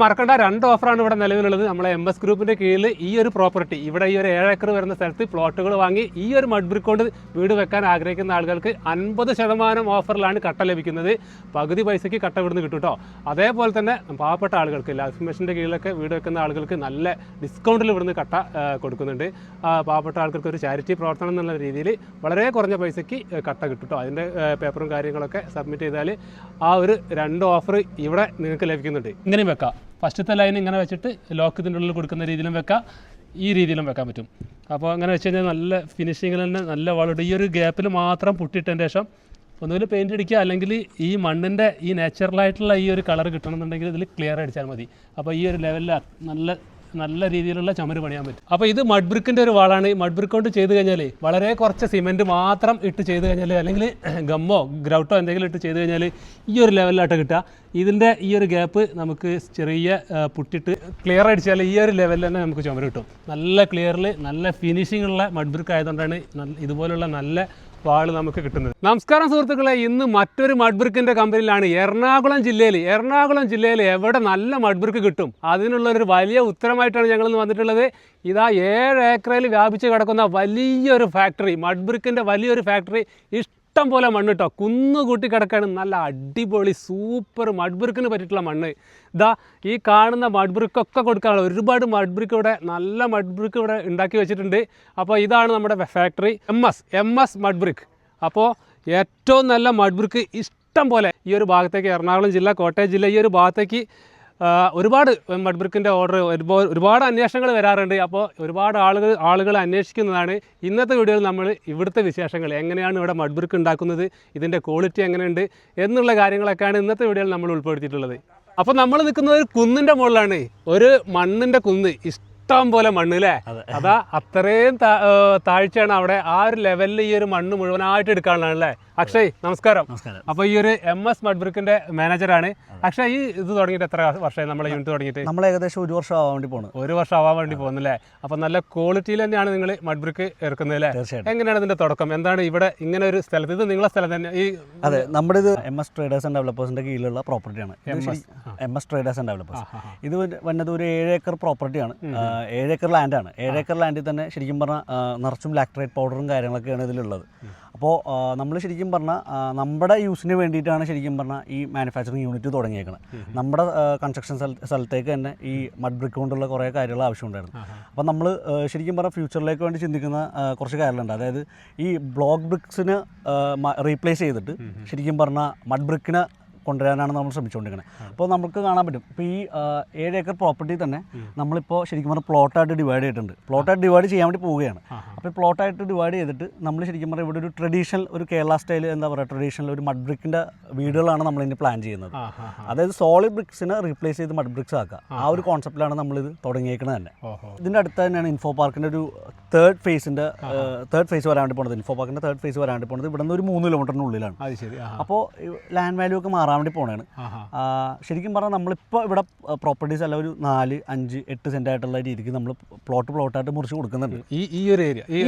മറക്കേണ്ട രണ്ട് ഓഫറാണ് ഇവിടെ നിലവിലുള്ളത്. നമ്മളെ എം എസ് ഗ്രൂപ്പിന്റെ കീഴിൽ ഈ ഒരു പ്രോപ്പർട്ടി ഇവിടെ ഈ ഒരു ഏഴ് ഏക്കർ വരുന്ന സ്ഥലത്ത് പ്ലോട്ടുകൾ വാങ്ങി ഈ ഒരു മഡ് ബ്രിക്ക് കൊണ്ട് വീട് വെക്കാൻ ആഗ്രഹിക്കുന്ന ആളുകൾക്ക് അൻപത് ശതമാനം ഓഫറിലാണ് കട്ട ലഭിക്കുന്നത്. പകുതി പൈസയ്ക്ക് കട്ട ഇവിടുന്ന് കിട്ടും കേട്ടോ അതേപോലെ തന്നെ പാവപ്പെട്ട ആളുകൾക്ക് മിഷന്റെ കീഴിലൊക്കെ വീട് വെക്കുന്ന ആളുകൾക്ക് നല്ല ഡിസ്കൗണ്ടിൽ ഇവിടുന്ന് കട്ട കൊടുക്കുന്നുണ്ട്. പാവപ്പെട്ട ആൾക്കാർക്ക് ഒരു ചാരിറ്റി പ്രവർത്തനം എന്നുള്ള രീതിയിൽ വളരെ കുറഞ്ഞ പൈസയ്ക്ക് കട്ട കിട്ടും കേട്ടോ അതിന്റെ പേപ്പറും കാര്യങ്ങളൊക്കെ സബ്മിറ്റ് ചെയ്താൽ ആ ഒരു രണ്ട് ഓഫർ ഇവിടെ നിങ്ങൾക്ക് ലഭിക്കുന്നുണ്ട്. ഇങ്ങനെയും വെക്കാം. ഫസ്റ്റത്തെ ലൈൻ ഇങ്ങനെ വെച്ചിട്ട് ലോക്ക് ഇതിന്റെ ഉള്ളിൽ കൊടുക്കുന്ന രീതിയിലും വെക്കാം. ഈ രീതിയിലും വെക്കാൻ പറ്റും. അപ്പോൾ അങ്ങനെ വെച്ച് കഴിഞ്ഞാൽ നല്ല ഫിനിഷിങ്ങിൽ തന്നെ നല്ല വളരെ ഈ ഒരു ഗ്യാപ്പിൽ മാത്രം പൊട്ടിയിട്ടതിന്റെ ശേഷം ഒന്നുകിൽ പെയിന്റ് അടിക്കുക അല്ലെങ്കിൽ ഈ മണ്ണിന്റെ ഈ നാച്ചുറലായിട്ടുള്ള ഈ ഒരു കളർ കിട്ടണമെന്നുണ്ടെങ്കിൽ ഇതിൽ ക്ലിയർ അടിച്ചാൽ മതി. അപ്പോൾ ഈ ഒരു ലെവലിൽ നല്ല നല്ല രീതിയിലുള്ള ചുമര് പണിയാൻ പറ്റും. അപ്പോൾ ഇത് മഡ് ബ്രിക്കിന്റെ ഒരു വാളാണ്. ഈ മഡ് ബ്രിക്ക് കൊണ്ട് ചെയ്ത് കഴിഞ്ഞാൽ വളരെ കുറച്ച് സിമെന്റ് മാത്രം ഇട്ട് ചെയ്ത് കഴിഞ്ഞാൽ അല്ലെങ്കിൽ ഗമ്മോ ഗ്രൗട്ടോ എന്തെങ്കിലും ഇട്ട് ചെയ്ത് കഴിഞ്ഞാൽ ഈ ഒരു ലെവലിലായിട്ട് കിട്ടുക. ഇതിന്റെ ഈ ഒരു ഗ്യാപ്പ് നമുക്ക് ചെറിയ പുട്ടിട്ട് ക്ലിയർ അടിച്ചാൽ ഈ ഒരു ലെവലിൽ തന്നെ നമുക്ക് ചുമര് കിട്ടും. നല്ല ക്ലിയറിൽ നല്ല ഫിനിഷിംഗ് ഉള്ള മഡ് ബ്രിക്ക് ആയതുകൊണ്ടാണ് ഇതുപോലുള്ള നല്ല വാൾ നമുക്ക് കിട്ടുന്നത്. നമസ്കാരം സുഹൃത്തുക്കളെ ഇന്ന് മറ്റൊരു മഡ്ബ്രിക്കിന്റെ കമ്പനിയിലാണ് എറണാകുളം ജില്ലയിൽ എറണാകുളം ജില്ലയിൽ എവിടെ നല്ല മഡ്ബ്രിക്ക് കിട്ടും? അതിനുള്ള ഒരു വലിയ ഉത്തരമായിട്ടാണ് ഞങ്ങൾ ഇന്ന് വന്നിട്ടുള്ളത്. ഇതാ ഏഴ് ഏക്കറയിൽ വ്യാപിച്ച് കിടക്കുന്ന വലിയൊരു ഫാക്ടറി മഡ്ബ്രിക്കിന്റെ വലിയൊരു ഫാക്ടറി ഇഷ്ടം പോലെ മണ്ണ് കേട്ടോ കുന്നുകൂട്ടി കിടക്കാണ് നല്ല അടിപൊളി സൂപ്പർ മഡ്ബ്രിക്കിന് പറ്റിയിട്ടുള്ള മണ്ണ്. ഇതാ ഈ കാണുന്ന മഡ്ബ്രിക്കൊക്കെ കൊടുക്കാനുള്ള ഒരുപാട് മഡ്ബ്രിക്ക് ഇവിടെ നല്ല മഡ്ബ്രിക്ക് ഇവിടെ ഉണ്ടാക്കി വെച്ചിട്ടുണ്ട്. അപ്പോൾ ഇതാണ് നമ്മുടെ factory M S M S mud brick അപ്പോൾ ഏറ്റവും നല്ല മഡ്ബ്രിക്ക് ഇഷ്ടം പോലെ ഈ ഒരു ഭാഗത്തേക്ക് എറണാകുളം ജില്ല കോട്ടയം ജില്ല ഈ ഒരു ഭാഗത്തേക്ക് ഒരുപാട് മഡ്ബ്രിക്കിന്റെ ഓർഡർ ഒരുപാട് ഒരുപാട് അന്വേഷണങ്ങൾ വരാറുണ്ട്. അപ്പോൾ ഒരുപാട് ആളുകൾ ആളുകൾ അന്വേഷിക്കുന്നതാണ് ഇന്നത്തെ വീഡിയോയിൽ നമ്മൾ ഇവിടുത്തെ വിശേഷങ്ങൾ. എങ്ങനെയാണ് ഇവിടെ മഡ്ബ്രിക്ക് ഉണ്ടാക്കുന്നത്? ഇതിന്റെ ക്വാളിറ്റി എങ്ങനെയുണ്ട്? എന്നുള്ള കാര്യങ്ങളൊക്കെയാണ് ഇന്നത്തെ വീഡിയോയിൽ നമ്മൾ ഉൾപ്പെടുത്തിയിട്ടുള്ളത്. അപ്പോൾ നമ്മൾ നിൽക്കുന്നത് ഒരു കുന്നിന്റെ മുകളിലാണ്. ഒരു മണ്ണിന്റെ കുന്ന്. ഇഷ്ടം പോലെ മണ്ണ് അല്ലേ അതാ. അത്രയും താഴ്ചയാണ് അവിടെ. ആ ഒരു ലെവലിൽ ഈ ഒരു മണ്ണ് മുഴുവനായിട്ട് എടുക്കാനുള്ളതാണ് അല്ലേ അക്ഷയ് നമസ്കാരം. നമസ്കാരം. അപ്പോൾ ഈ ഒരു എം എസ് മഡ്ബ്രിക്കിന്റെ മാനേജറാണ് അക്ഷയ് ഈ ഇത് തുടങ്ങിയിട്ട് എത്ര വർഷമായി നമ്മളെ യൂണിറ്റ് തുടങ്ങിയിട്ട്? നമ്മൾ ഏകദേശം ഒരു വർഷം ആവാൻ വേണ്ടി പോകുന്നത് ഒരു വർഷം ആവാൻ വേണ്ടി പോകുന്നല്ലേ? അപ്പോൾ നല്ല ക്വാളിറ്റിയിൽ തന്നെയാണ് നിങ്ങൾ മഡ്ബ്രിക്ക് ഇറക്കുന്നത് അല്ലേ തീർച്ചയായിട്ടും. എങ്ങനെയാണ് ഇതിന്റെ തുടക്കം? എന്താണ് ഇവിടെ ഇങ്ങനെ ഒരു സ്ഥലത്ത്? ഇത് നിങ്ങളെ സ്ഥലം തന്നെ ഈ അതെ നമ്മുടെ ഇത് എം എസ് ട്രേഡേഴ്സ് ആൻഡ് ഡെവലപ്പേഴ്സിന്റെ കീഴിലുള്ള പ്രോപ്പർട്ടിയാണ് M S traders and developers ഇത് വന്നത് ഒരു ഏഴ് ഏക്കർ പ്രോപ്പർട്ടിയാണ് ഏഴ് ഏക്കർ ലാൻഡാണ് ഏഴ് ഏക്കർ ലാൻഡിൽ തന്നെ ശരിക്കും പറഞ്ഞാൽ നിറച്ചും ലാക്ട്രേറ്റ് പൗഡറും കാര്യങ്ങളൊക്കെയാണ് ഇതിലുള്ളത്. അപ്പോൾ നമ്മൾ ശരിക്കും പറഞ്ഞാൽ നമ്മുടെ യൂസിന് വേണ്ടിയിട്ടാണ് ശരിക്കും പറഞ്ഞാൽ ഈ മാനുഫാക്ചറിങ് യൂണിറ്റ് തുടങ്ങിയേക്കുന്നത് നമ്മുടെ കൺസ്ട്രക്ഷൻ സ്ഥലത്തേക്ക് തന്നെ ഈ മഡ് ബ്രിക്ക് കൊണ്ടുള്ള കുറേ കാര്യങ്ങൾ ആവശ്യമുണ്ടായിരുന്നു. അപ്പോൾ നമ്മൾ ശരിക്കും പറഞ്ഞാൽ ഫ്യൂച്ചറിലേക്ക് വേണ്ടി ചിന്തിക്കുന്ന കുറച്ച് കാര്യങ്ങളുണ്ട്. അതായത് ഈ ബ്ലോക്ക് ബ്രിക്സിന് റീപ്ലേസ് ചെയ്തിട്ട് ശരിക്കും പറഞ്ഞാൽ മഡ് ബ്രിക്കിനെ കൊണ്ടുവരാനാണ് നമ്മൾ ശ്രമിച്ചുകൊണ്ടിരിക്കുന്നത്. അപ്പോൾ നമുക്ക് കാണാൻ പറ്റും. ഇപ്പോൾ ഈ ഏഴ് ഏക്കർ പ്രോപ്പർട്ടി തന്നെ നമ്മളിപ്പോൾ ശരിക്കും പറഞ്ഞാൽ പ്ലോട്ടായിട്ട് ഡിവൈഡ് ചെയ്തിട്ടുണ്ട്. പ്ലോട്ടായിട്ട് ഡിവൈഡ് ചെയ്യാൻ വേണ്ടി പോവുകയാണ്. അപ്പോൾ പ്ലോട്ടായിട്ട് ഡിവൈഡ് ചെയ്തിട്ട് നമ്മൾ ശരിക്കും പറഞ്ഞാൽ ഇവിടെ ഒരു ട്രഡീഷണൽ ഒരു കേരള സ്റ്റൈൽ എന്താ പറയുക ട്രഡീഷണൽ ഒരു മഡ് ബ്രിക്കിന്റെ വീടുകളാണ് നമ്മൾ ഇനി പ്ലാൻ ചെയ്യുന്നത്. അതായത് സോളിഡ് ബ്രിക്സിനെ റീപ്ലേസ് ചെയ്ത് മഡ് ബ്രിക്സ് ആക്കുക. ആ ഒരു കോൺസെപ്റ്റിലാണ് നമ്മൾ ഇത് തുടങ്ങിയേക്കുന്നത് തന്നെ. ഇതിന്റെ അടുത്ത് തന്നെയാണ് ഇൻഫോ പാർക്കിന്റെ ഒരു തേർഡ് ഫേസിന്റെ തേർഡ് ഫേസ് വരാൻ വേണ്ടി പോണത്. ഇൻഫോ പാർക്കിന്റെ തേർഡ് ഫേസ് വരാൻ വേണ്ടി പോണത് ഇവിടെ നിന്ന് ഒരു മൂന്ന് കിലോമീറ്ററിനുള്ളിലാണ് അപ്പോൾ ലാൻഡ് വാല്യൂ ഒക്കെ മാറാൻ വേണ്ടി പോണേണ്. ശരിക്കും പറഞ്ഞാൽ നമ്മളിപ്പോൾ ഇവിടെ പ്രോപ്പർട്ടീസ് അല്ല ഒരു നാല് അഞ്ച് എട്ട് സെന്റ് ആയിട്ടുള്ള രീതിക്ക് നമ്മൾ പ്ലോട്ട് പ്ലോട്ടായിട്ട് മുറിച്ച് കൊടുക്കുന്നുണ്ട്. ഈ ഈ ഒരു ഏരിയ ഈ.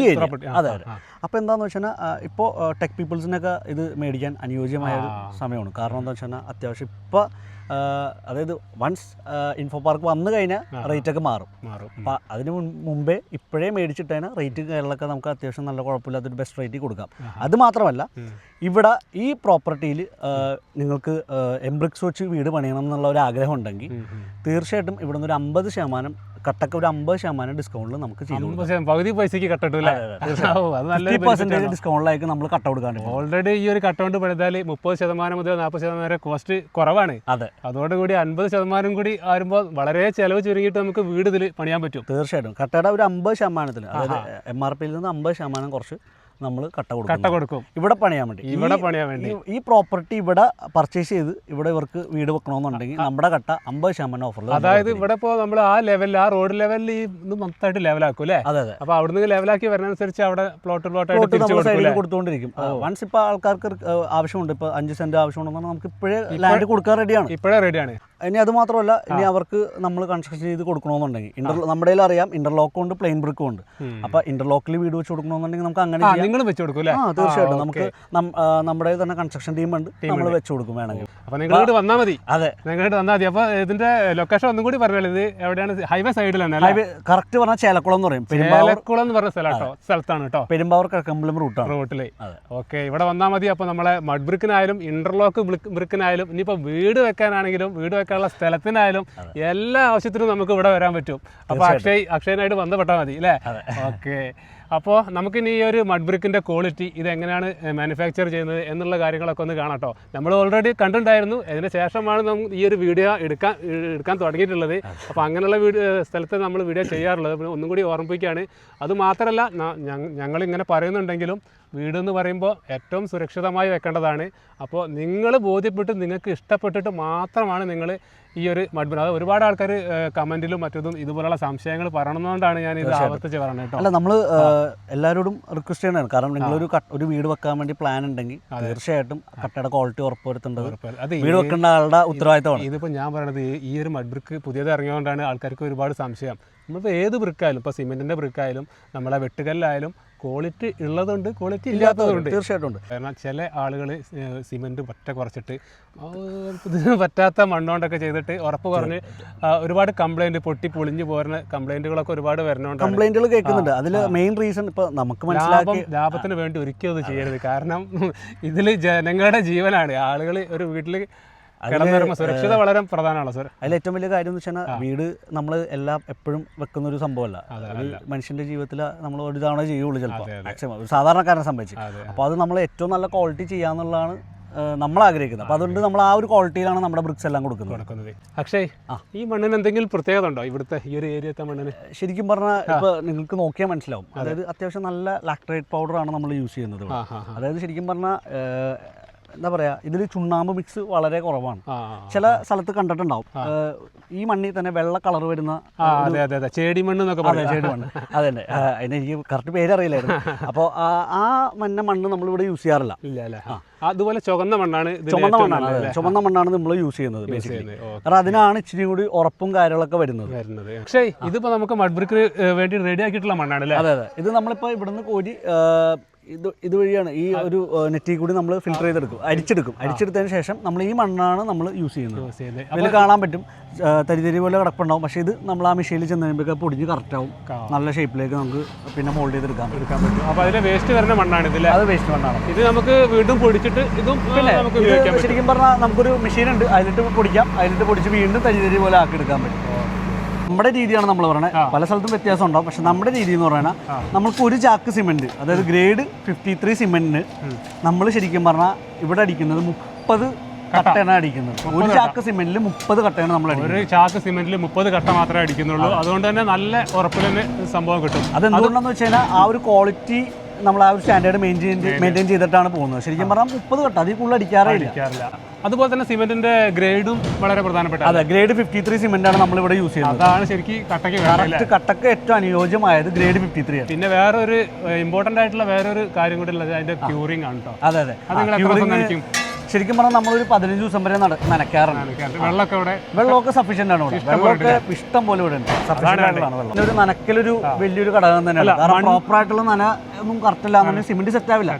ആ, അതെ അതെ. അപ്പോൾ എന്താണെന്ന് വെച്ചാൽ ഇപ്പോൾ ടെക് പീപ്പിൾസിനൊക്കെ ഇത് മേടിക്കാൻ അനുയോജ്യമായ ഒരു സമയമാണ്. കാരണം എന്താ വെച്ചാൽ അത്യാവശ്യം ഇപ്പോൾ അതായത് വൺസ് ഇൻഫോ പാർക്ക് വന്നു കഴിഞ്ഞാൽ റേറ്റ് ഒക്കെ മാറും. അപ്പം അതിന് മുമ്പേ ഇപ്പോഴേ മേടിച്ചിട്ടതിന് റേറ്റ് കാര്യങ്ങളൊക്കെ നമുക്ക് അത്യാവശ്യം നല്ല കുഴപ്പമില്ലാത്തൊരു ബെസ്റ്റ് റേറ്റിൽ കൊടുക്കാം. അത് മാത്രമല്ല ഇവിടെ ഈ പ്രോപ്പർട്ടിയിൽ നിങ്ങൾക്ക് എംബ്രിക്സ് വെച്ച് വീട് പണിയണം എന്നുള്ള ഒരു ആഗ്രഹം ഉണ്ടെങ്കിൽ. തീർച്ചയായിട്ടും ഇവിടെ നിന്ന് ഒരു അമ്പത് ശതമാനം കട്ടക്ക് ഒരു അമ്പത് ശതമാനം ഡിസ്കൗണ്ടിൽ നമുക്ക് ചെയ്തു ശതമാനം പകുതി പൈസക്ക് നല്ലൊരു പെർസെന്റേജ് ഡിസ്കൗണ്ടിലായിരിക്കും നമ്മൾ കട്ട് കൊടുക്കാൻ ഓൾറെഡി ഈ ഒരു കട്ടൗണ്ട് പണിതാൽ മുപ്പത് ശതമാനം മുതൽ നാൽപ്പത് ശതമാനം വരെ കോസ്റ്റ് കുറവാണ്. അതെ. അതോടുകൂടി അൻപത് ശതമാനം കൂടി ആകുമ്പോൾ വളരെ ചെലവ് ചുരുങ്ങിയിട്ട് നമുക്ക് വീട് ഇതിൽ പണിയാൻ പറ്റും. തീർച്ചയായിട്ടും. കട്ടയുടെ ഒരു അമ്പത് ശതമാനത്തിൽ അതായത് എം ആർ പിയിൽ നിന്ന് അമ്പത് ശതമാനം കുറച്ച് നമ്മൾ കട്ട കൊടുക്കും. കട്ട കൊടുക്കും. ഇവിടെ പണിയാൻ വേണ്ടി. ഇവിടെ പണിയാൻ വേണ്ടി. ഈ- പ്രോപ്പർട്ടി ഇവിടെ പർച്ചേസ് ചെയ്ത് ഇവിടെ ഇവർക്ക് വീട് വെക്കണമെന്നുണ്ടെങ്കിൽ നമ്മുടെ കട്ട അമ്പത് ശതമാനം ഓഫറിൽ അതായത് ഇവിടെ ഇപ്പോൾ നമ്മൾ ആ ലെവലിൽ ആ റോഡ് ലെവലിൽ ഈ ഇത് മൊത്തമായിട്ട് ലെവലാക്കും അല്ലേ? അതെ അതെ. അപ്പോൾ അവിടുന്ന് ലെവലാക്കി വരുന്നതനുസരിച്ച് അവിടെ പ്ലോട്ട് പ്ലോട്ട് നമ്മൾ സൈഡിൽ കൊടുത്തുകൊണ്ടിരിക്കും വൺസ് ഇപ്പോൾ ആൾക്കാർക്ക് ആവശ്യമുണ്ട്. ഇപ്പോൾ അഞ്ച് സെന്റ് ആവശ്യമുണ്ടെന്ന് നമുക്ക് ഇപ്പോഴേ ലാൻഡ് കൊടുക്കാൻ റെഡിയാണ് ഇപ്പോഴേ റെഡിയാണ് ഇനി അത് മാത്രമല്ല ഇനി അവർക്ക് നമ്മൾ കൺസ്ട്രക്ഷൻ ചെയ്ത് കൊടുക്കണമെന്നുണ്ടെങ്കിൽ ഇന്റർ നമ്മുടെ അറിയാം ഇന്റർലോക്കും ഉണ്ട് പ്ലെയിൻ ബ്രിക്കും ഉണ്ട്. അപ്പൊ അപ്പോൾ ഇന്റർലോക്കിൽ വീട് വെച്ച് കൊടുക്കണമെന്നുണ്ടെങ്കിൽ നമുക്ക് അങ്ങനെ നിങ്ങളും വെച്ച് കൊടുക്കും അല്ലേ? ആ തീർച്ചയായിട്ടും. നമുക്ക് നമ്മുടെ തന്നെ കൺസ്ട്രക്ഷൻ ടീം ഉണ്ട്. നമ്മൾ വെച്ച് കൊടുക്കും വേണമെങ്കിൽ. അപ്പൊ നിങ്ങളോട് വന്നാൽ മതി. അതെ. നിങ്ങളോട് വന്നാൽ മതി. അപ്പൊ ഇതിന്റെ ലൊക്കേഷൻ ഒന്നും കൂടി പറഞ്ഞാൽ ഇത് എവിടെയാണ്? ഹൈവേ സൈഡിലാണ് ഹൈവേ കറക്റ്റ് പറഞ്ഞാൽ ചേലക്കുളം എന്ന് പറയും. ചേലക്കുളം എന്ന് പറഞ്ഞ സ്ഥലം കേട്ടോ. സ്ഥലത്താണ് കേട്ടോ. പെരുമ്പാവൂർ കിഴക്കമ്പലം റൂട്ടാണ് റോട്ടിൽ. അതെ. ഓക്കെ ഇവിടെ വന്നാൽ മതി. അപ്പോൾ നമ്മളെ മഡ് ബ്രിക്കിനായാലും ഇന്റർലോക്ക് ബ്രിക്കിനായാലും ഇനിയിപ്പോൾ വീട് വെക്കാനാണെങ്കിലും വീട് വെക്കാനുള്ള സ്ഥലത്തിനായാലും എല്ലാ ആവശ്യത്തിനും നമുക്ക് ഇവിടെ വരാൻ പറ്റും. അപ്പോൾ അക്ഷയ് അക്ഷയനായിട്ട് ബന്ധപ്പെട്ടാൽ മതി അല്ലേ? ഓക്കെ. അപ്പോൾ നമുക്കിനി ഈ ഒരു മഡ് ബ്രിക്കിന്റെ ക്വാളിറ്റി ഇതെങ്ങനെയാണ് മാനുഫാക്ചർ ചെയ്യുന്നത് എന്നുള്ള കാര്യങ്ങളൊക്കെ ഒന്ന് കാണാം കേട്ടോ നമ്മൾ ഓൾറെഡി കണ്ടിട്ടുണ്ടായിരുന്നു. അതിന് ശേഷമാണ് നമുക്ക് ഈ ഒരു വീഡിയോ എടുക്കാൻ എടുക്കാൻ തുടങ്ങിയിട്ടുള്ളത്. അപ്പോൾ അങ്ങനെയുള്ള വീഡിയോ സ്ഥലത്ത് നമ്മൾ വീഡിയോ ചെയ്യാറുള്ളത്. ഒന്നും കൂടി ഓർമ്മിപ്പിക്കുകയാണ്. അതുമാത്രമല്ല ഞങ്ങളിങ്ങനെ പറയുന്നുണ്ടെങ്കിലും വീട് എന്ന് പറയുമ്പോൾ ഏറ്റവും സുരക്ഷിതമായി വെക്കേണ്ടതാണ്. അപ്പോൾ നിങ്ങൾ ബോധ്യപ്പെട്ട് നിങ്ങൾക്ക് ഇഷ്ടപ്പെട്ടിട്ട് മാത്രമാണ് നിങ്ങൾ ഈ ഒരു മഡ്ബിൻ അത് ഒരുപാട് ആൾക്കാർ കമന്റിലും മറ്റതും ഇതുപോലുള്ള സംശയങ്ങൾ പറയണമെന്നുകൊണ്ടാണ് ഞാൻ ഇത് ആവർത്തിച്ച് പറയുന്നത് കേട്ടോ. അല്ല നമ്മൾ എല്ലാവരോടും റിക്വസ്റ്റ് ചെയ്യണതാണ്. കാരണം നിങ്ങളൊരു ഒരു വീട് വെക്കാൻ വേണ്ടി പ്ലാൻ ഉണ്ടെങ്കിൽ തീർച്ചയായിട്ടും കട്ടയുടെ ക്വാളിറ്റി ഉറപ്പുവരുത്തേണ്ടത് അത് വീട് വെക്കേണ്ട ആളുടെ ഉത്തരവാദിത്തമാണ്. ഇതിപ്പോൾ ഞാൻ പറയണത് ഈ- ഈ ഒരു മഡ്ബ്രിക്ക് പുതിയത് ഇറങ്ങിയതുകൊണ്ടാണ് ആൾക്കാർക്ക് ഒരുപാട് സംശയം. നമ്മളിപ്പോൾ ഏത് ബ്രിക്കായാലും ഇപ്പോൾ സിമെന്റിന്റെ ബ്രിക്കായാലും നമ്മളെ വെട്ടുകല്ലായാലും ക്വാളിറ്റി ഉള്ളതുണ്ട് ക്വാളിറ്റി ഇല്ലാത്തതുണ്ട് തീർച്ചയായിട്ടും ഉണ്ട്. കാരണം ചില ആളുകൾ സിമെന്റ് പറ്റ കുറച്ചിട്ട് പറ്റാത്ത മണ്ണുകൊണ്ടൊക്കെ ചെയ്തിട്ട് ഉറപ്പ് പറഞ്ഞ് ഒരുപാട് കംപ്ലൈന്റ് പൊട്ടി പൊളിഞ്ഞു പോരുന്ന കംപ്ലൈന്റുകളൊക്കെ ഒരുപാട് വരുന്നതുകൊണ്ടാണ് കംപ്ലൈന്റുകൾ കേൾക്കുന്നുണ്ട്. അതിൽ മെയിൻ റീസൺ ഇപ്പോൾ നമുക്ക് ലാഭം മനസ്സിലാക്കി ലാഭത്തിന് വേണ്ടി ഒരിക്കലും അത് ചെയ്യരുത്. കാരണം ഇതിൽ ജനങ്ങളുടെ ജീവനാണ്. ആളുകൾ ഒരു വീട്ടിൽ കിടന്നിറങ്ങുമ്പോൾ സുരക്ഷിത വളരെ പ്രധാനമാണ് സർ. അതിൽ ഏറ്റവും വലിയ കാര്യം എന്ന് വെച്ചാൽ വീട് നമ്മൾ എല്ലാം എപ്പോഴും വെക്കുന്ന ഒരു സംഭവമല്ല മനുഷ്യന്റെ ജീവിതത്തിൽ നമ്മൾ ഒരു തവണ ചെയ്യുള്ളൂ ചിലപ്പോൾ മാക്സിമം ഒരു സാധാരണക്കാരനെ സംബന്ധിച്ച്. അപ്പോൾ അത്. നമ്മൾ ഏറ്റവും നല്ല ക്വാളിറ്റി ചെയ്യാന്നുള്ളതാണ് നമ്മൾ ആഗ്രഹിക്കുന്നത്. അപ്പോൾ അതുകൊണ്ട് നമ്മൾ ആ ഒരു ക്വാളിറ്റിയിലാണ് നമ്മുടെ ബ്രിക്സ് എല്ലാം കൊടുക്കുന്നത്. കൊടുക്കുന്നത്. അക്ഷയ് ഈ മണ്ണിന് എന്തെങ്കിലും പ്രത്യേകത ഉണ്ടോ? ഇവിടുത്തെ ഈ ഒരു ഏരിയത്തെ മണ്ണിന്? ശരിക്കും പറഞ്ഞാൽ ഇപ്പോൾ നിങ്ങൾക്ക് നോക്കിയാൽ മനസ്സിലാവും. അതായത് അത്യാവശ്യം നല്ല ലാക്ട്രേറ്റ് ആണ് നമ്മൾ യൂസ് ചെയ്യുന്നത്. അതായത് ശരിക്കും പറഞ്ഞാൽ എന്താ പറയാ ഇതിൽ ചുണ്ണാമ്പ് മിക്സ് വളരെ കുറവാണ്. ചില സ്ഥലത്ത് കണ്ടിട്ടുണ്ടാവും. ഈ മണ്ണിൽ തന്നെ വെള്ള കളർ വരുന്ന ചേടി മണ്ണ് എന്നൊക്കെ അതെ പറയാം. ഷെയ്ഡ് മണ്ണ്. അതെ തന്നെ അതിന് എനിക്ക് കറക്റ്റ് പേരറിയില്ലായിരുന്നു അപ്പോൾ ആ മഞ്ഞ മണ്ണ് നമ്മളിവിടെ യൂസ് ചെയ്യാറില്ല. ഇല്ല അല്ലേ? അതുപോലെ ചുവന്ന മണ്ണാണ് ചുവന്ന ചുമന്ന മണ്ണാണ് ചുവന്ന ചുമന്ന മണ്ണാണ് നമ്മൾ യൂസ് ചെയ്യുന്നത് ബേസിക്കലി. കാരണം അതിനാണ് ഇച്ചിരി കൂടി ഉറപ്പും കാര്യങ്ങളൊക്കെ വരുന്നത്. പക്ഷേ ഇതിപ്പോ നമുക്ക് മഡ്ബ്രിക്കിന് വേണ്ടി റെഡി ആക്കിയിട്ടുള്ള മണ്ണാണ് അല്ലേ? അതെ അതെ. ഇത് നമ്മളിപ്പോ ഇവിടുന്ന് കോരി ഇത് ഇതുവഴിയാണ് ഈ ഒരു നെറ്റിൽ കൂടി നമ്മൾ ഫിൽറ്റർ ചെയ്തെടുക്കും. അരിച്ചെടുക്കും അരിച്ചെടുത്തതിന് ശേഷം നമ്മൾ ഈ മണ്ണാണ് നമ്മൾ യൂസ് ചെയ്യുന്നത്. ഇതിൽ കാണാൻ പറ്റും. തരിതരി പോലെ കിടപ്പുണ്ടാവും. പക്ഷേ ഇത് നമ്മൾ ആ മെഷീനിൽ ചെന്ന് കഴിയുമ്പോൾ പൊടിഞ്ഞ് കറക്റ്റ് ആവും. നല്ല ഷേപ്പിലേക്ക് നമുക്ക് പിന്നെ മോൾഡ് ചെയ്തെടുക്കാൻ എടുക്കാൻ പറ്റും. അപ്പോൾ അതിലെ വേസ്റ്റ് വരുന്ന മണ്ണാണ് ഇതിൽ അത് വേസ്റ്റ് മണ്ണാണ്. ഇത് നമുക്ക് വീണ്ടും പൊടിച്ചിട്ട് ഇതും പിന്നെ ശരിക്കും പറഞ്ഞാൽ നമുക്കൊരു മെഷീൻ ഉണ്ട്. അതിലിട്ട് പൊടിക്കാം. അതിലിട്ട് പൊടിച്ച് വീണ്ടും തരി തരി പോലെ ആക്കി എടുക്കാൻ പറ്റും നമ്മുടെ രീതിയാണ് നമ്മൾ പറയുന്നത് പല സ്ഥലത്തും വ്യത്യാസം ഉണ്ടാവും. പക്ഷെ നമ്മുടെ രീതി എന്ന് പറയുന്നത് നമ്മൾക്ക് ഒരു ചാക്ക് സിമെന്റ് അതായത് ഗ്രേഡ് ഫിഫ്റ്റി ത്രീ സിമെന്റിന് നമ്മൾ ശരിക്കും പറഞ്ഞാൽ ഇവിടെ അടിക്കുന്നത് മുപ്പത് കട്ടയാണ് അടിക്കുന്നത്. ഒരു ചാക്ക് സിമെന്റിൽ മുപ്പത് കട്ടയാണ് നമ്മൾ ഒരു ചാക്ക് സിമെന്റിൽ മുപ്പത് കട്ട മാത്രമേ അടിക്കുന്നുള്ളൂ. അതുകൊണ്ട് തന്നെ നല്ല ഉറപ്പിൽ തന്നെ സംഭവം കിട്ടും. അത് എന്തുകൊണ്ടാന്ന് വെച്ച് കഴിഞ്ഞാൽ ആ ഒരു ക്വാളിറ്റി നമ്മൾ ആ ഒരു സ്റ്റാൻഡേർഡ് മെയിന്റെയിൻ മെയിന്റെയിൻ ചെയ്തിട്ടാണ് പോകുന്നത്. ശരിക്കും പറഞ്ഞാൽ മുപ്പത് കട്ട അതിൽ കൂടുതൽ അടിക്കാറേ ഇല്ല. അടിക്കാറില്ല. അതുപോലെ തന്നെ സിമെന്റിന്റെ ഗ്രേഡും വളരെ പ്രധാനപ്പെട്ട അതെ ഗ്രേഡ് ഫിഫ്റ്റി ത്രീ സിമെന്റ് ആണ് നമ്മൾ ഇവിടെ യൂസ് ചെയ്യുന്നത്. അതാണ് ശരിക്കും കട്ടയ്ക്ക് വേണ്ടത് കറക്റ്റ് കട്ടക്ക് ഏറ്റവും അനുയോജ്യമായത് ഗ്രേഡ് ഫിഫ്റ്റി ത്രീ പിന്നെ വേറൊരു ഇമ്പോർട്ടന്റ് ആയിട്ടുള്ള വേറൊരു കാര്യം കൂടി ഉള്ളത് അതിന്റെ ക്യൂറിംഗ് ആണ് കേട്ടോ അതെ അതെ. ശരിക്കും പറഞ്ഞാൽ നമ്മളൊരു പതിനഞ്ച് ദിവസം വരെ നട- നനയ്ക്കാറുണ്ട്. വെള്ളമൊക്കെ ഇവിടെ വെള്ളമൊക്കെ സഫീഷ്യന്റ് ആണ് വെള്ളമൊക്കെ ഇഷ്ടം പോലെ ഇവിടെ ഉണ്ട്. ആയിട്ടുള്ളതാണ് വെള്ളം. ഒരു നനക്കലൊരു വലിയൊരു ഘടകം തന്നെയാണ്. കാരണം പ്രോപ്പർ ആയിട്ടുള്ള നന ഒന്നും കറക്റ്റ് അല്ല എന്നുണ്ടെങ്കിൽ സിമെന്റ് സെറ്റ് ആവില്ല.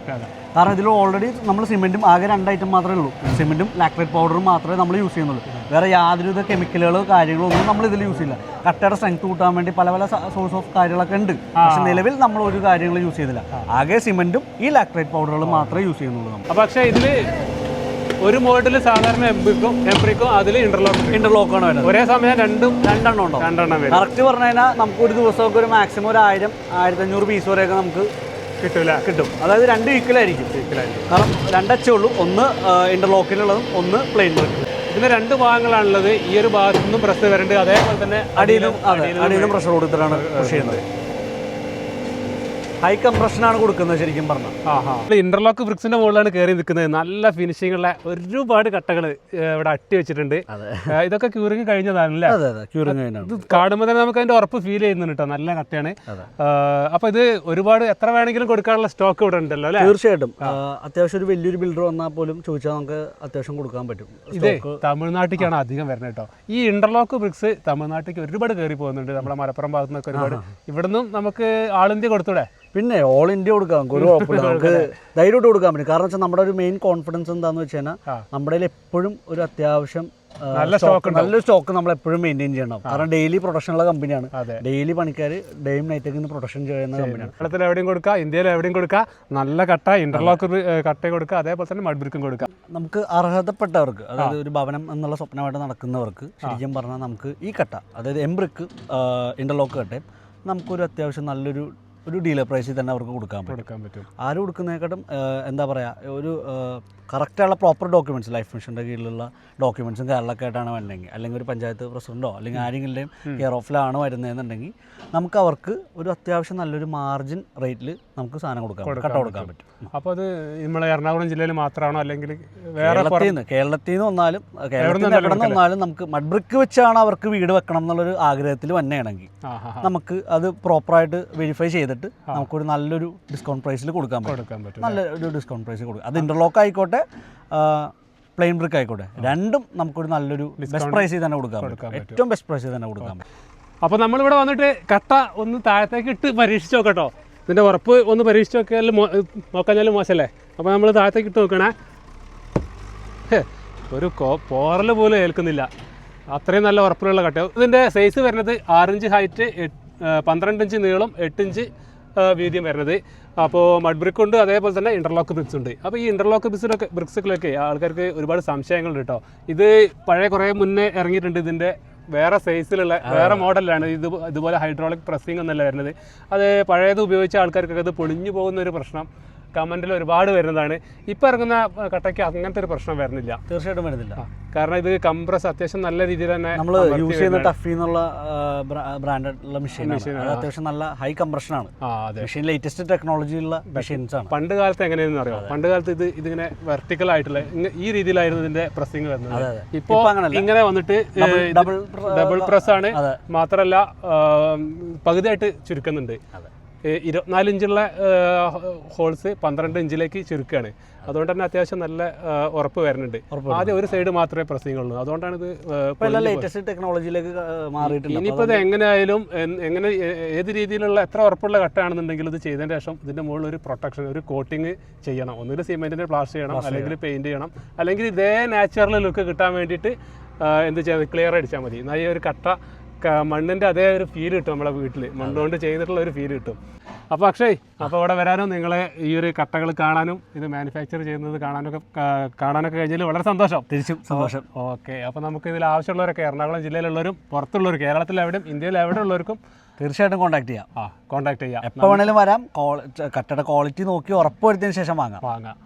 കാരണം ഇതിൽ ഓൾറെഡി നമ്മൾ സിമെന്റും ആകെ രണ്ട് ഐറ്റം മാത്രമേ ഉള്ളൂ. സിമെന്റും ലാക്രേറ്റ് പൗഡറും മാത്രമേ നമ്മൾ യൂസ് ചെയ്യുന്നുള്ളൂ. വേറെ യാതൊരുവിധ കെമിക്കലുകളോ കാര്യങ്ങളോ ഒന്നും നമ്മൾ ഇതിൽ യൂസ് ചെയ്യില്ല. കട്ടയുടെ സ്ട്രെങ്ത് കൂട്ടാൻ വേണ്ടി പല പല സോഴ്സ് ഓഫ് കാര്യങ്ങളൊക്കെ ഉണ്ട്. പക്ഷെ നിലവിൽ നമ്മൾ ഒരു കാര്യങ്ങൾ യൂസ് ചെയ്തില്ല ആകെ സിമെന്റും ഈ ലാക്രേറ്റ് പൗഡറുകളും മാത്രമേ യൂസ് ചെയ്യുന്നുള്ളൂ പക്ഷേ ഇതിൽ ഒരു മോഡൽ സാധാരണ എംബിക്കും എംബ്രിക്കും അതിൽ ഇന്റർലോക്ക് ഇന്റർലോക്ക് ആണ് വരുന്നത്. ഒരേ സമയം രണ്ടും രണ്ടെണ്ണം ഉണ്ടോ? രണ്ടെണ്ണം വരും. കറക്റ്റ് പറഞ്ഞു കഴിഞ്ഞാൽ നമുക്ക് ഒരു ദിവസമൊക്കെ ഒരു മാക്സിമം ഒരു ആയിരം ആയിരത്തി അഞ്ഞൂറ് പീസ് വരെയൊക്കെ നമുക്ക് കിട്ടില്ല കിട്ടും. അതായത് രണ്ട് വീക്കിലായിരിക്കും വീക്കിലായിരിക്കും കാരണം രണ്ടച്ചേ ഉള്ളൂ. ഒന്ന് ഇന്റർലോക്കിനുള്ളതും ഒന്ന് പ്ലെയിൻ ഇതിന് രണ്ട് ഭാഗങ്ങളാണുള്ളത്. ഈ ഒരു ഭാഗത്തു നിന്നും പ്രസ് വരണ്ട്. അതേപോലെ തന്നെ അടിയിലും അടിയിലും പ്രഷർ കൊടുത്തിട്ടാണ് കൃഷി ചെയ്യുന്നത്. ഹൈ കംപ്രഷനാണ് കൊടുക്കുന്നത് ശരിക്കും പറഞ്ഞാൽ ഇന്റർലോക്ക് ബ്രിക്സിന്റെ മുകളിലാണ് കയറി നിൽക്കുന്നത്. നല്ല ഫിനിഷിംഗ് ഉള്ള ഒരുപാട് കട്ടകൾ ഇവിടെ അട്ടി വെച്ചിട്ടുണ്ട്. ഇതൊക്കെ ക്യൂറിങ് കഴിഞ്ഞതാണല്ലേ? അതെ അതെ. ക്യൂറിങ് കഴിഞ്ഞാണ് ഇത് കാണുമ്പോൾ തന്നെ നമുക്ക് അതിന്റെ ഉറപ്പ് ഫീൽ ചെയ്യുന്നുണ്ട് കേട്ടോ നല്ല കട്ടയാണ്. അപ്പൊ ഇത് ഒരുപാട് എത്ര വേണമെങ്കിലും കൊടുക്കാനുള്ള സ്റ്റോക്ക് ഇവിടെ ഉണ്ടല്ലോ അല്ലേ? തീർച്ചയായിട്ടും. അത്യാവശ്യം ഒരു വലിയൊരു ബിൽഡർ വന്നാൽ പോലും ചോദിച്ചാൽ നമുക്ക് അത്യാവശ്യം കൊടുക്കാൻ പറ്റും. ഇത് തമിഴ്നാട്ടിലേക്കാണ് അധികം വരുന്നത് കേട്ടോ ഈ ഇന്റർലോക്ക് ബ്രിക്സ് തമിഴ്നാട്ടിലേക്ക് ഒരുപാട് കയറി പോകുന്നുണ്ട്. നമ്മുടെ മലപ്പുറം ഭാഗത്തുനിന്നൊക്കെ ഒരുപാട്. ഇവിടുന്നും നമുക്ക് ആൾ ഇന്ത്യ കൊടുത്തൂടെ? പിന്നെ ഓൾ ഇന്ത്യ കൊടുക്കാം. നമുക്ക് ഒരു കുഴപ്പമില്ല. നമുക്ക് ധൈര്യമായിട്ട് കൊടുക്കാൻ പറ്റും. കാരണം വെച്ചാൽ നമ്മുടെ ഒരു മെയിൻ കോൺഫിഡൻസ് എന്താണെന്ന് വെച്ച് കഴിഞ്ഞാൽ നമ്മുടെ എപ്പോഴും ഒരു അത്യാവശ്യം നല്ല സ്റ്റോക്ക് നല്ല സ്റ്റോക്ക് നമ്മൾ എപ്പോഴും മെയിന്റെയിൻ ചെയ്യണം. കാരണം ഡെയിലി പ്രൊഡക്ഷൻ ഉള്ള കമ്പനിയാണ് ഡെയിലി പണിക്കാർ ഡേയും നൈറ്റൊക്കെ നിന്ന് പ്രൊഡക്ഷൻ ചെയ്യുന്ന കമ്പനിയാണ് കേരളത്തിൽ എവിടെയും കൊടുക്കുക ഇന്ത്യയിൽ എവിടെയും കൊടുക്കുക നല്ല കട്ട ഇന്റർലോക്ക് കട്ട കൊടുക്കുക അതേപോലെ തന്നെ മഡ്ബ്രിക്കും കൊടുക്കുക നമുക്ക് അർഹതപ്പെട്ടവർക്ക് അതായത് ഒരു ഭവനം എന്നുള്ള സ്വപ്നമായിട്ട് നടക്കുന്നവർക്ക് ശരിക്കും പറഞ്ഞാൽ നമുക്ക് ഈ കട്ട അതായത് എംബ്രിക്ക് ഇന്റർലോക്ക് കട്ടയും നമുക്കൊരു അത്യാവശ്യം നല്ലൊരു ഒരു ഡീലർ പ്രൈസിൽ തന്നെ അവർക്ക് കൊടുക്കാൻ പറ്റും. കൊടുക്കാൻ പറ്റും. ആര് കൊടുക്കുന്നതിനെക്കാട്ടും എന്താ പറയുക ഒരു കറക്റ്റുള്ള പ്രോപ്പർ ഡോക്യുമെന്റ്സ് ലൈഫ് മിഷന്റെ കീഴിലുള്ള ഡോക്യുമെന്റ്സും കാര്യങ്ങളൊക്കെ ആയിട്ടാണ് വരണമെങ്കിൽ. അല്ലെങ്കിൽ ഒരു പഞ്ചായത്ത് പ്രസിഡന്റോ അല്ലെങ്കിൽ ആരെങ്കിലും കെയർ ഓഫിലാണ് വരുന്നതെന്നുണ്ടെങ്കിൽ നമുക്ക് അവർക്ക് ഒരു അത്യാവശ്യം നല്ലൊരു മാർജിൻ റേറ്റിൽ നമുക്ക് സാധനം കൊടുക്കാം കട്ട് കൊടുക്കാൻ പറ്റും. അപ്പോൾ അത് നമ്മളെ എറണാകുളം ജില്ലയിൽ മാത്രമാണോ അല്ലെങ്കിൽ വേറെ കേരളത്തിൽ നിന്ന് കേരളത്തിൽ നിന്ന് വന്നാലും കേരളത്തിൽ നിന്ന് എവിടെ നിന്ന് വന്നാലും നമുക്ക് മഡ്ബ്രിക്ക് വെച്ചാണ് അവർക്ക് വീട് വെക്കണം എന്നുള്ളൊരു ആഗ്രഹത്തിൽ വന്നെയാണെങ്കിൽ നമുക്ക് അത് പ്രോപ്പറായിട്ട് വെരിഫൈ ചെയ്തിട്ട് നമുക്കൊരു നല്ലൊരു ഡിസ്കൗണ്ട് പ്രൈസിൽ കൊടുക്കാൻ പറ്റും. നല്ലൊരു പറ്റും നല്ല ഒരു ഡിസ്കൗണ്ട് പ്രൈസിൽ കൊടുക്കാം. അത് ഇന്റർലോക്ക് ആയിക്കോട്ടെ പ്ലെയിൻ ബ്രിക്ക് ആയിക്കോട്ടെ. രണ്ടും നമുക്കൊരു നല്ലൊരു ബെസ്റ്റ് പ്രൈസിൽ തന്നെ കൊടുക്കാം ഏറ്റവും ബെസ്റ്റ് പ്രൈസിൽ തന്നെ കൊടുക്കാം അപ്പോൾ നമ്മളിവിടെ വന്നിട്ട് കട്ട ഒന്ന് താഴത്തേക്ക് ഇട്ട് പരീക്ഷിച്ച് നോക്കട്ടോ. ഇതിന്റെ ഉറപ്പ് ഒന്ന് പരീക്ഷിച്ച് നോക്കിയാൽ നോക്കാഞ്ഞാലും മോശല്ലേ? മോശമല്ലേ അപ്പോൾ നമ്മൾ താഴത്തേക്ക് ഇട്ട് നോക്കണേ. ഒരു പോറൽ പോറൽ പോലും ഏൽക്കുന്നില്ല. അത്രയും നല്ല ഉറപ്പിലുള്ള കട്ട ഇതിന്റെ സൈസ് വരുന്നത് ആറിഞ്ച് ഹൈറ്റ് പന്ത്രണ്ട് ഇഞ്ച് നീളം എട്ട് ഇഞ്ച് ആ, വീതിയും വരുന്നത്. അപ്പോൾ മഡ് ബ്രിക്ക് ഉണ്ട് അതേപോലെ തന്നെ ഇന്റർലോക്ക് ബ്രിക്സ് ഉണ്ട്. അപ്പോൾ ഈ ഇന്റർലോക്ക് ബ്രിക്സിലൊക്കെ ബ്രിക്സുകളൊക്കെ ആൾക്കാർക്ക് ഒരുപാട് സംശയങ്ങളുണ്ട് കേട്ടോ. ഇത് പഴയ കുറേ മുന്നേ ഇറങ്ങിയിട്ടുണ്ട്. ഇതിന്റെ വേറെ സൈസിലുള്ള വേറെ മോഡലാണ് ഇത് ഇതുപോലെ ഹൈഡ്രോളിക് പ്രസ്സിംഗ് എന്നല്ല വരുന്നത്. അത് പഴയത് ഉപയോഗിച്ച ആൾക്കാർക്കൊക്കെ അത് പൊളിഞ്ഞു പോകുന്ന ഒരു പ്രശ്നം. കമന്റിൽ ഒരുപാട് വരുന്നതാണ്. ഇപ്പോൾ ഇറങ്ങുന്ന കട്ടയ്ക്ക് അങ്ങനത്തെ ഒരു പ്രശ്നം വരുന്നില്ല. തീർച്ചയായിട്ടും വരുന്നില്ല. കാരണം ഇത് കംപ്രസ് അത്യാവശ്യം നല്ല രീതിയിൽ തന്നെ നമ്മൾ യൂസ് ചെയ്യുന്ന ടഫി എന്നുള്ള ബ്രാൻഡുള്ള അത് അത്യാവശ്യം നല്ല ഹൈ കംപ്രഷൻ ആണ്. മെഷീൻ ലേറ്റസ്റ്റ് ടെക്നോളജി ഉള്ള മെഷീൻസ് ആണ്. പണ്ട് കാലത്ത് എങ്ങനെയാണെന്ന് അറിയാം? പണ്ട് കാലത്ത് ഇത് ഇതിങ്ങനെ വെർട്ടിക്കൽ ആയിട്ടുള്ള ഈ രീതിയിലായിരുന്നു ഇതിന്റെ പ്രസ്സിംഗ് വരുന്നത്. ഇപ്പോ ഇങ്ങനെ വന്നിട്ട് ഡബിൾ ഡബിൾ പ്രസ് ആണ്. മാത്രല്ല മാത്രമല്ല പകുതിയായിട്ട് ചുരുക്കുന്നുണ്ട്. ഇരുപത്തിനാല് ഇഞ്ചുള്ള ഹോൾസ് പന്ത്രണ്ട് ഇഞ്ചിലേക്ക് ചുരുക്കുകയാണ് അതുകൊണ്ട് തന്നെ അത്യാവശ്യം നല്ല ഉറപ്പ് വരുന്നുണ്ട്. ആദ്യം ഒരു സൈഡ് മാത്രമേ പ്രസിംഗ് ഉള്ളൂ അതുകൊണ്ടാണ് ഇത് ലേറ്റസ്റ്റ് ടെക്നോളജിയിലേക്ക് മാറിയിട്ടുണ്ട്. ഇനിയിപ്പോൾ ഇത് എങ്ങനെയായാലും എങ്ങനെ ഏത് രീതിയിലുള്ള എത്ര ഉറപ്പുള്ള കട്ടാണെന്നുണ്ടെങ്കിൽ ഇത് ചെയ്തതിന് ശേഷം ഇതിന്റെ മുകളിൽ ഒരു പ്രൊട്ടക്ഷൻ ഒരു കോട്ടിങ് ചെയ്യണം. ഒന്നുകിൽ സിമെന്റിന്റെ പ്ലാസ്റ്റർ ചെയ്യണം അല്ലെങ്കിൽ പെയിന്റ് ചെയ്യണം. അല്ലെങ്കിൽ ഇതേ നാച്ചുറൽ ലുക്ക് കിട്ടാൻ വേണ്ടിയിട്ട് എന്ത് ചെയ്യാം ക്ലിയർ അടിച്ചാൽ മതി. എന്നാൽ ഈ ഒരു കട്ട മണ്ണിന്റെ അതേ ഒരു ഫീൽ കിട്ടും നമ്മളെ വീട്ടിൽ മണ്ണുകൊണ്ട് ചെയ്തിട്ടുള്ള ഒരു ഫീൽ കിട്ടും. അപ്പോൾ അക്ഷയ് അപ്പോൾ ഇവിടെ വരാനും നിങ്ങളെ ഈ ഒരു കട്ടകൾ കാണാനും ഇത് മാനുഫാക്ചർ ചെയ്യുന്നത് കാണാനൊക്കെ കാണാനൊക്കെ കഴിഞ്ഞാൽ വളരെ സന്തോഷം. തിരിച്ചും സന്തോഷം. ഓക്കെ. അപ്പോൾ നമുക്ക് ഇതിൽ ആവശ്യമുള്ളവരൊക്കെ എറണാകുളം ജില്ലയിലുള്ളവരും പുറത്തുള്ളവർ കേരളത്തിൽ എവിടെയും ഇന്ത്യയിൽ എവിടെ ഉള്ളവർക്കും തീർച്ചയായിട്ടും കോൺടാക്ട് ചെയ്യാം. ആ കോൺടാക്ട് ചെയ്യാം. എപ്പോൾ വേണേലും വരാം. കട്ടയുടെ ക്വാളിറ്റി നോക്കി ഉറപ്പ് വരുത്തിയതിന് ശേഷം വാങ്ങാം. വാങ്ങാം.